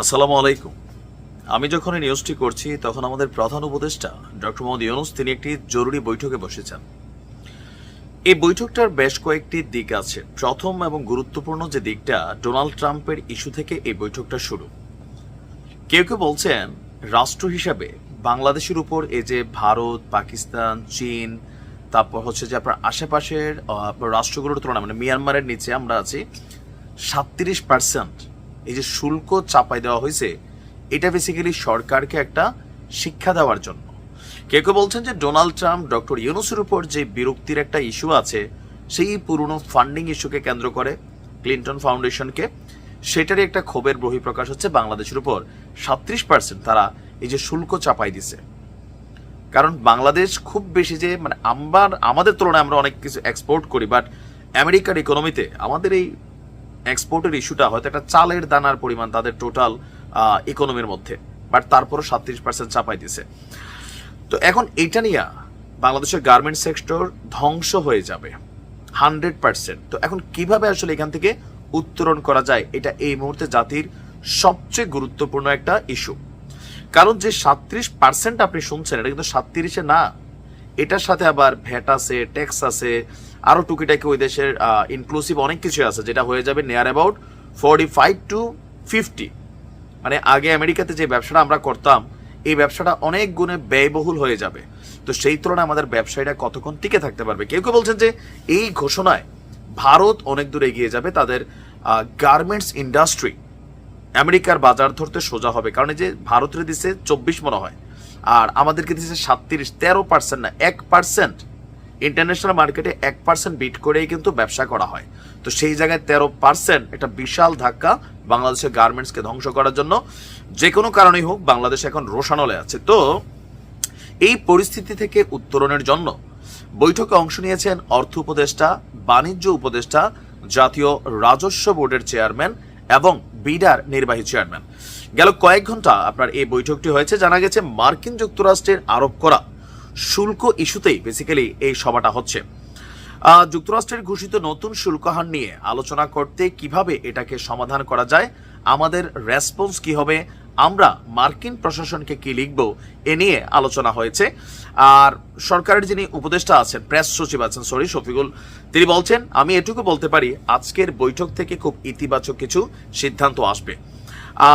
আসসালামু আলাইকুম। আমি যখন এই নিউজটি করছি, তখন আমাদের প্রধান উপদেষ্টা ডক্টর মোহাম্মদ ইউনুস, তিনি একটি জরুরি বৈঠকে বসেছেন। এই বৈঠকটার বেশ কয়েকটি দিক আছে। প্রথম এবং গুরুত্বপূর্ণ যে দিকটা ডোনাল্ড ট্রাম্পের ইস্যু থেকে এই বৈঠকটা শুরু। কেউ কেউ বলছেন, রাষ্ট্র হিসাবে বাংলাদেশের উপর এই যে ভারত, পাকিস্তান, চীন, তারপর হচ্ছে যে আপনার আশেপাশের রাষ্ট্রগুলোর তুলনায় মানে মিয়ানমারের নিচে আমরা আছি, সাতত্রিশ পার্সেন্ট এই যে শুল্ক চাপাই দেওয়া হয়েছে, এটা বেসিক্যালি সরকারকে একটা শিক্ষা দেওয়ার জন্য। কেউ কেউ বলছেন যে ডোনাল্ড ট্রাম্প, ডক্টর ইউনুসের উপর যে বিরক্তির একটা ইস্যু আছে, সেই পুরনো ফান্ডিং ইস্যুকে কেন্দ্র করে ক্লিন্টন ফাউন্ডেশনকে সেটারই একটা ক্ষোভের বহিঃপ্রকাশ হচ্ছে বাংলাদেশের উপর। সাত্রিশ পার্সেন্ট তারা এই যে শুল্ক চাপাই দিছে। কারণ বাংলাদেশ খুব বেশি যে মানে আমরা, আমাদের তুলনায় আমরা অনেক কিছু এক্সপোর্ট করি বাট আমেরিকার ইকোনমিতে আমাদের এই এক্সপোর্টের ইস্যুটা হয়তো একটা চালের দানার পরিমাণ তাদের টোটাল ইকোনমির মধ্যে বাট তারপরও সাতত্রিশ পার্সেন্ট চাপাই দিছে তো এখন এটা নিয়ে বাংলাদেশের গার্মেন্ট সেক্টর ধ্বংস হয়ে যাবে হান্ড্রেড পার্সেন্ট তো এখন কীভাবে আসলে এখান থেকে উত্তরণ করা যায়, এটা এই মুহূর্তে জাতির সবচেয়ে গুরুত্বপূর্ণ একটা ইস্যু কারণ যে সাত্রিশ পার্সেন্ট আপনি শুনছেন, এটা কিন্তু সাতত্রিশে না, এটার সাথে আবার ভ্যাট আছে ট্যাক্স আছে আরও টুকিটাকি ওই দেশের ইনক্লুসিভ অনেক কিছু আছে, যেটা হয়ে যাবে near about forty five to fifty মানে আগে আমেরিকাতে যে ব্যবসাটা আমরা করতাম, এই ব্যবসাটা অনেক গুণে ব্যয়বহুল হয়ে যাবে। তো সেই তুলনায় আমাদের ব্যবসায়ীরা কতক্ষণ টিকে থাকতে পারবে? কেউ কেউ বলছেন যে এই ঘোষণায় ভারত অনেক দূর এগিয়ে যাবে তাদের গার্মেন্টস ইন্ডাস্ট্রি আমেরিকার বাজার ধরতে সোজা হবে, কারণ এই যে ভারতের দিছে চব্বিশ মনে হয়, আর আমাদেরকে দিছে সাতত্রিশ, তেরো পার্সেন্ট না, এক পার্সেন্ট ইন্টারন্যাশনাল মার্কেটে এক পার্সেন্ট বিট করেই কিন্তু ব্যবসা করা হয়। তো সেই জায়গায় তেরো পার্সেন্ট একটা বিশাল ধাক্কা বাংলাদেশের গার্মেন্টসকে ধ্বংস করার জন্য। যে কোনো কারণেই হোক, বাংলাদেশ এখন রোশানলে আছে। তো এই পরিস্থিতি থেকে উত্তরণের জন্য বৈঠকে অংশ নিয়েছেন অর্থ উপদেষ্টা, বাণিজ্য উপদেষ্টা, জাতীয় রাজস্ব বোর্ডের চেয়ারম্যান এবং বিডার নির্বাহী চেয়ারম্যান গেল কয়েক ঘণ্টা আপনার এই বৈঠকটি হয়েছে। জানা গেছে, মার্কিন যুক্তরাষ্ট্রের আরোপ করা শুল্ক ইস্যুতেই বেসিক্যালি এই সভাটা হচ্ছে। যুক্তরাষ্ট্রের ঘোষিত নতুন শুল্ক হার নিয়ে আলোচনা করতে কীভাবে এটাকে সমাধান করা যায়, আমাদের রেসপন্স কি হবে, আমরা মার্কিন প্রশাসনকে কি লিখব, এ নিয়ে আলোচনা হয়েছে। আর সরকারের যিনি উপদেষ্টা আছেন প্রেস সচিব আছেন সরি শফিকুল, তিনি বলছেন, আমি এটুকু বলতে পারি, আজকের বৈঠক থেকে খুব ইতিবাচক কিছু সিদ্ধান্ত আসবে।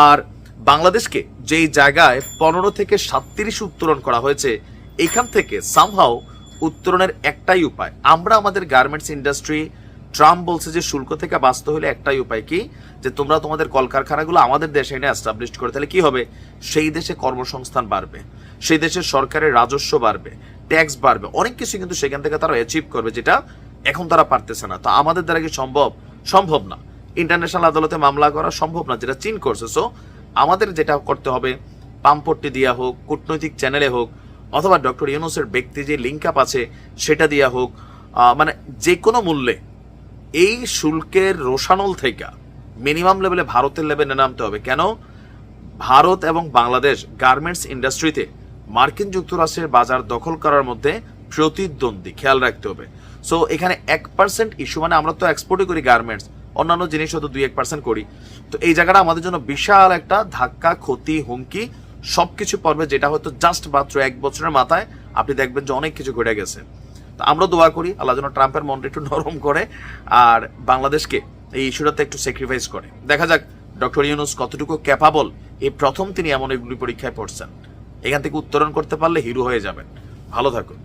আর বাংলাদেশকে যেই জায়গায় পনেরো থেকে সাতত্রিশ উত্তোলন করা হয়েছে এখান থেকে সামহাও উত্তরণের একটাই উপায়। আমরা আমাদের গার্মেন্টস ইন্ডাস্ট্রি ট্রাম্প বলছে যে শুল্ক থেকে বাঁচতে হলে একটাই উপায় কি? যে তোমরা তোমাদের কলকারখানাগুলো আমাদের দেশে এনে এস্টাবলিশ করে, তাহলে কি হবে? সেই দেশে কর্মসংস্থান বাড়বে, সেই দেশের সরকারের রাজস্ব বাড়বে ট্যাক্স বাড়বে, অনেক কিছু কিন্তু সেখান থেকে তারা অ্যাচিভ করবে যেটা এখন তারা পারতেছে না। তো আমাদের দ্বারা কি সম্ভব? সম্ভব না। ইন্টারন্যাশনাল আদালতে মামলা করা সম্ভব না, যেটা চীন করছে। সো আমাদের যেটা করতে হবে পাম্পট্টি দেওয়া হোক, কূটনৈতিক চ্যানেলে হোক অথবা ডক্টর ইউনুসের ব্যক্তি যে লিঙ্ক আপ আছে, সেটা দেওয়া হোক মানে যে কোনো মূল্যে এই শুল্কের রোশানল থেকে মিনিমাম লেভেলে ভারতের লেভেলে নামতে হবে। কেন? ভারত এবং বাংলাদেশ গার্মেন্টস ইন্ডাস্ট্রিতে মার্কিন যুক্তরাষ্ট্রের বাজার দখল করার মধ্যে প্রতিদ্বন্দ্বী। খেয়াল রাখতে হবে। সো এখানে এক পার্সেন্ট ইস্যু মানে আমরা তো এক্সপোর্টই করি গার্মেন্টস অন্যান্য জিনিস হয়তো দুই এক পার্সেন্ট করি। তো এই জায়গাটা আমাদের জন্য বিশাল একটা ধাক্কা, ক্ষতি, হুমকি সবকিছু পর্বে যেটা হয়তো জাস্ট মাত্র এক বছরের মাথায় আপনি দেখবেন যে অনেক কিছু ঘটে গেছে। তো আমরা দোয়া করি, আল্লাহ যেন ট্রাম্পের মনটা একটু নরম করে আর বাংলাদেশকে এই ইস্যুটাতে একটু স্যাক্রিফাইস করে। দেখা যাক, ডক্টর ইউনুস কতটুকু ক্যাপাবল এই প্রথম তিনি এমন এগুলি পরীক্ষায় পড়ছেন। এখান থেকে উত্তরণ করতে পারলে হিরো হয়ে যাবেন। ভালো থাকুন।